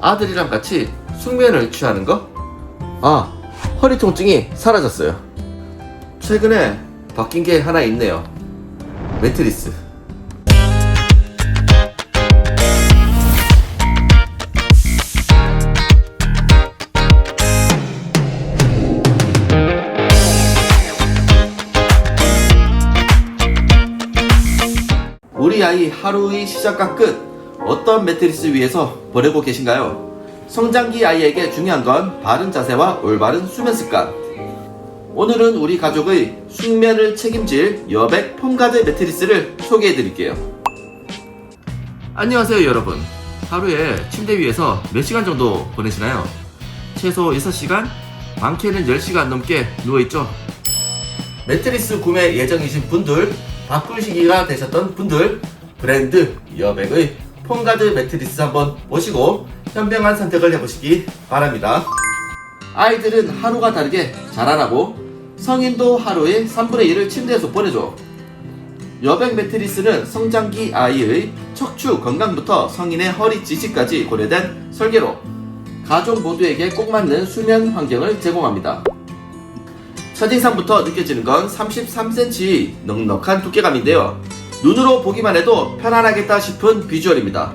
아들이랑 같이 숙면을 취하는 거? 아, 허리 통증이 사라졌어요. 최근에 바뀐 게 하나 있네요. 매트리스. 우리 아이 하루의 시작과 끝 어떤 매트리스 위에서 보내고 계신가요? 성장기 아이에게 중요한 건 바른 자세와 올바른 수면 습관. 오늘은 우리 가족의 숙면을 책임질 여백 폼가드 매트리스를 소개해 드릴게요. 안녕하세요, 여러분. 하루에 침대 위에서 몇 시간 정도 보내시나요? 최소 6시간? 많게는 10시간 넘게 누워있죠? 매트리스 구매 예정이신 분들, 바꿀 시기가 되셨던 분들, 브랜드 여백의 폼가드 매트리스 한번 보시고 현명한 선택을 해보시기 바랍니다. 아이들은 하루가 다르게 자라나고 성인도 하루에 3분의 1을 침대에서 보내죠. 여백 매트리스는 성장기 아이의 척추 건강부터 성인의 허리 지지까지 고려된 설계로 가족 모두에게 꼭 맞는 수면 환경을 제공합니다. 첫인상부터 느껴지는 건 33cm 넉넉한 두께감인데요. 눈으로 보기만 해도 편안하겠다 싶은 비주얼입니다.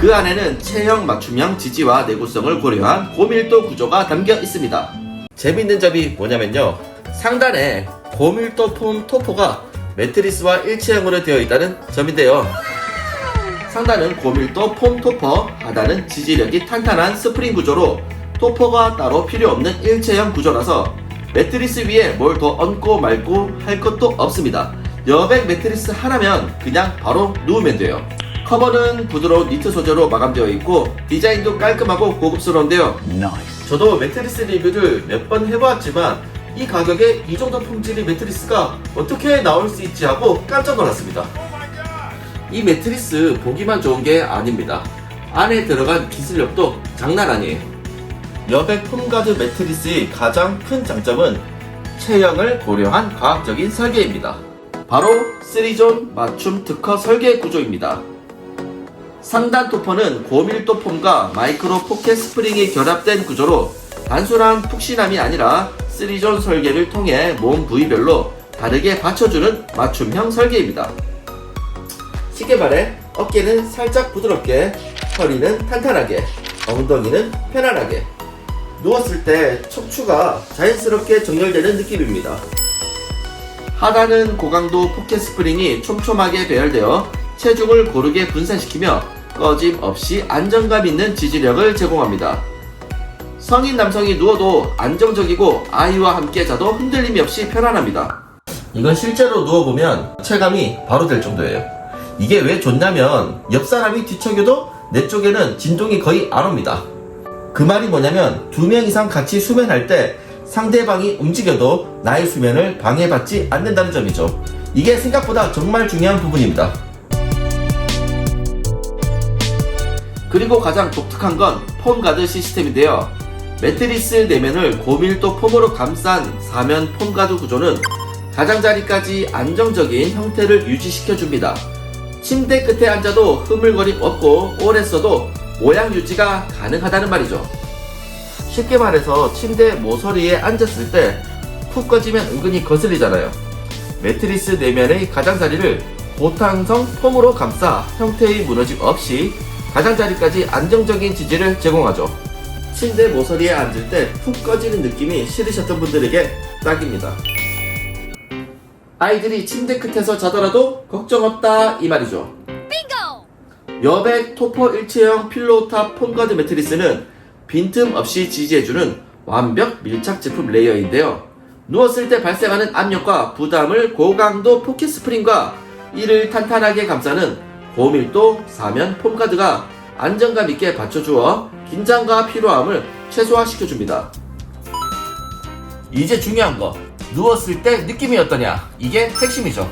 그 안에는 체형 맞춤형 지지와 내구성을 고려한 고밀도 구조가 담겨 있습니다. 재밌는 점이 뭐냐면요. 상단에 고밀도 폼 토포가 매트리스와 일체형으로 되어 있다는 점인데요. 상단은 고밀도 폼 토퍼, 하단은 지지력이 탄탄한 스프링 구조로 토퍼가 따로 필요 없는 일체형 구조라서 매트리스 위에 뭘 더 얹고 말고 할 것도 없습니다. 여백 매트리스 하나면 그냥 바로 누우면 돼요. 커버는 부드러운 니트 소재로 마감되어 있고 디자인도 깔끔하고 고급스러운데요. 저도 매트리스 리뷰를 몇 번 해보았지만 이 가격에 이 정도 품질의 매트리스가 어떻게 나올 수 있지 하고 깜짝 놀랐습니다. 이 매트리스 보기만 좋은 게 아닙니다. 안에 들어간 기술력도 장난 아니에요. 여백 폼가드 매트리스의 가장 큰 장점은 체형을 고려한 과학적인 설계입니다. 바로 3존 맞춤 특허 설계 구조입니다. 상단 토퍼는 고밀도 폼과 마이크로 포켓 스프링이 결합된 구조로 단순한 푹신함이 아니라 3존 설계를 통해 몸 부위별로 다르게 받쳐주는 맞춤형 설계입니다. 쉽게 말해 어깨는 살짝 부드럽게, 허리는 탄탄하게, 엉덩이는 편안하게. 누웠을 때 척추가 자연스럽게 정렬되는 느낌입니다. 하단은 고강도 포켓 스프링이 촘촘하게 배열되어 체중을 고르게 분산시키며 꺼짐 없이 안정감 있는 지지력을 제공합니다. 성인 남성이 누워도 안정적이고 아이와 함께 자도 흔들림이 없이 편안합니다. 이건 실제로 누워보면 체감이 바로 될 정도예요. 이게 왜 좋냐면 옆 사람이 뒤척여도 내 쪽에는 진동이 거의 안 옵니다. 그 말이 뭐냐면 두 명 이상 같이 수면할 때 상대방이 움직여도 나의 수면을 방해받지 않는다는 점이죠. 이게 생각보다 정말 중요한 부분입니다. 그리고 가장 독특한 건 폼가드 시스템인데요. 매트리스 내면을 고밀도 폼으로 감싼 사면 폼가드 구조는 가장자리까지 안정적인 형태를 유지시켜줍니다. 침대 끝에 앉아도 흐물거림 없고 오래 써도 모양 유지가 가능하다는 말이죠. 쉽게 말해서 침대 모서리에 앉았을 때 푹 꺼지면 은근히 거슬리잖아요. 매트리스 내면의 가장자리를 고탄성 폼으로 감싸 형태의 무너짐 없이 가장자리까지 안정적인 지지를 제공하죠. 침대 모서리에 앉을 때 푹 꺼지는 느낌이 싫으셨던 분들에게 딱입니다. 아이들이 침대 끝에서 자더라도 걱정 없다 이 말이죠. 여백 토퍼 일체형 필로우탑 폼가드 매트리스는 빈틈 없이 지지해주는 완벽 밀착 제품 레이어인데요. 누웠을 때 발생하는 압력과 부담을 고강도 포켓 스프링과 이를 탄탄하게 감싸는 고밀도 사면 폼가드가 안정감 있게 받쳐주어 긴장과 피로함을 최소화시켜줍니다. 이제 중요한 거 누웠을 때 느낌이 어떠냐 이게 핵심이죠.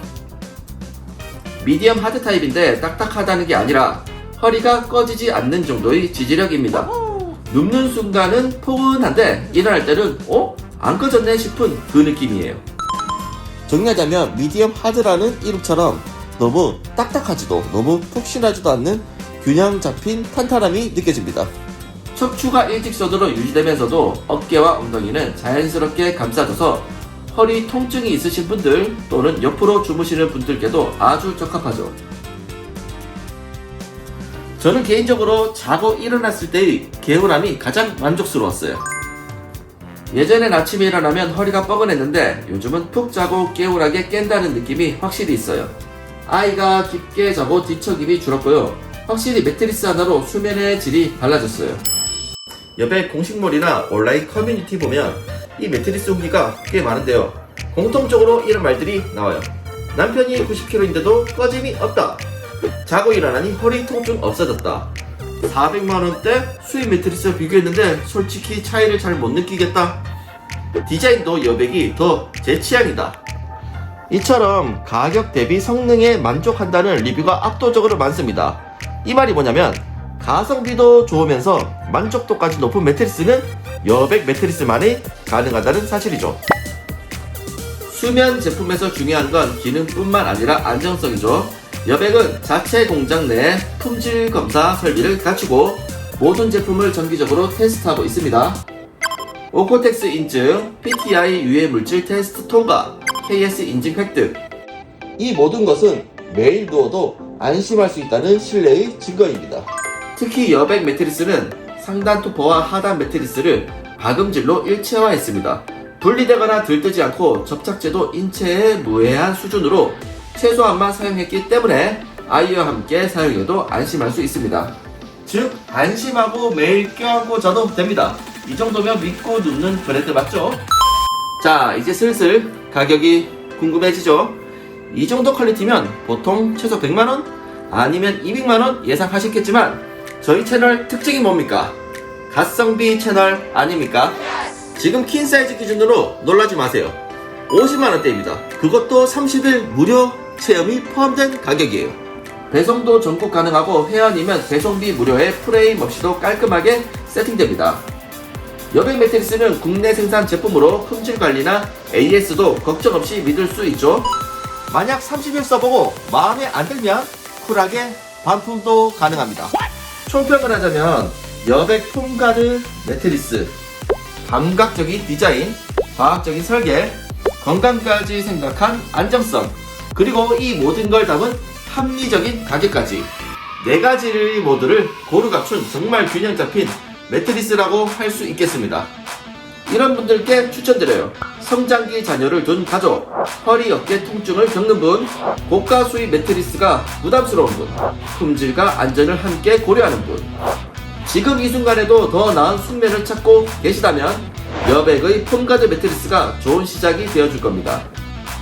미디엄 하드 타입인데 딱딱하다는 게 아니라 허리가 꺼지지 않는 정도의 지지력입니다. 눕는 순간은 포근한데 일어날 때는 어? 안 꺼졌네 싶은 그 느낌이에요. 정리하자면 미디엄 하드라는 이름처럼 너무 딱딱하지도 너무 푹신하지도 않는 균형 잡힌 탄탄함이 느껴집니다. 척추가 일직선으로 유지되면서도 어깨와 엉덩이는 자연스럽게 감싸줘서 허리 통증이 있으신 분들 또는 옆으로 주무시는 분들께도 아주 적합하죠. 저는 개인적으로 자고 일어났을 때의 개운함이 가장 만족스러웠어요. 예전엔 아침에 일어나면 허리가 뻐근했는데 요즘은 푹 자고 개운하게 깬다는 느낌이 확실히 있어요. 아이가 깊게 자고 뒤척임이 줄었고요. 확실히 매트리스 하나로 수면의 질이 달라졌어요. 옆에 공식몰이나 온라인 커뮤니티 보면 이 매트리스 후기가 꽤 많은데요. 공통적으로 이런 말들이 나와요. 남편이 90kg인데도 꺼짐이 없다. 자고 일어나니 허리 통증 없어졌다. 400만원대 수입 매트리스와 비교했는데 솔직히 차이를 잘 못 느끼겠다. 디자인도 여백이 더 제 취향이다. 이처럼 가격 대비 성능에 만족한다는 리뷰가 압도적으로 많습니다. 이 말이 뭐냐면 가성비도 좋으면서 만족도까지 높은 매트리스는 여백 매트리스만이 가능하다는 사실이죠. 수면 제품에서 중요한 건 기능뿐만 아니라 안정성이죠. 여백은 자체 공장 내 품질 검사 설비를 갖추고 모든 제품을 정기적으로 테스트하고 있습니다. 오코텍스 인증, PTI 유해 물질 테스트 통과, KS 인증 획득. 이 모든 것은 매일 누워도 안심할 수 있다는 신뢰의 증거입니다. 특히 여백 매트리스는 상단 토퍼와 하단 매트리스를 박음질로 일체화했습니다. 분리되거나 들뜨지 않고 접착제도 인체에 무해한 수준으로 최소한만 사용했기 때문에 아이와 함께 사용해도 안심할 수 있습니다. 즉 안심하고 매일 껴안고 자도 됩니다. 이 정도면 믿고 눕는 브랜드 맞죠? 자 이제 슬슬 가격이 궁금해지죠? 이 정도 퀄리티면 보통 최소 100만원 아니면 200만원 예상하셨겠지만 저희 채널 특징이 뭡니까? 가성비 채널 아닙니까? 지금 퀸 사이즈 기준으로 놀라지 마세요. 50만원대입니다. 그것도 30일 무료 체험이 포함된 가격이에요. 배송도 전국 가능하고 회원이면 배송비 무료에 프레임 없이도 깔끔하게 세팅됩니다. 여백 매트리스는 국내 생산 제품으로 품질 관리나 AS도 걱정 없이 믿을 수 있죠. 만약 30일 써보고 마음에 안 들면 쿨하게 반품도 가능합니다. 총평을 하자면 여백 폼가드 매트리스 감각적인 디자인, 과학적인 설계, 건강까지 생각한 안정성, 그리고 이 모든 걸 담은 합리적인 가격까지 네 가지의 모두를 고루 갖춘 정말 균형 잡힌 매트리스라고 할 수 있겠습니다. 이런 분들께 추천드려요. 성장기 자녀를 둔 가족, 허리 어깨 통증을 겪는 분, 고가 수입 매트리스가 부담스러운 분, 품질과 안전을 함께 고려하는 분. 지금 이 순간에도 더 나은 숙면을 찾고 계시다면 여백의 폼가드 매트리스가 좋은 시작이 되어줄 겁니다.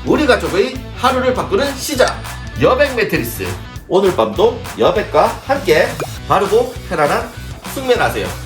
우리 가족의 하루를 바꾸는 시작! 여백 매트리스. 오늘 밤도 여백과 함께 바르고 편안한 숙면하세요.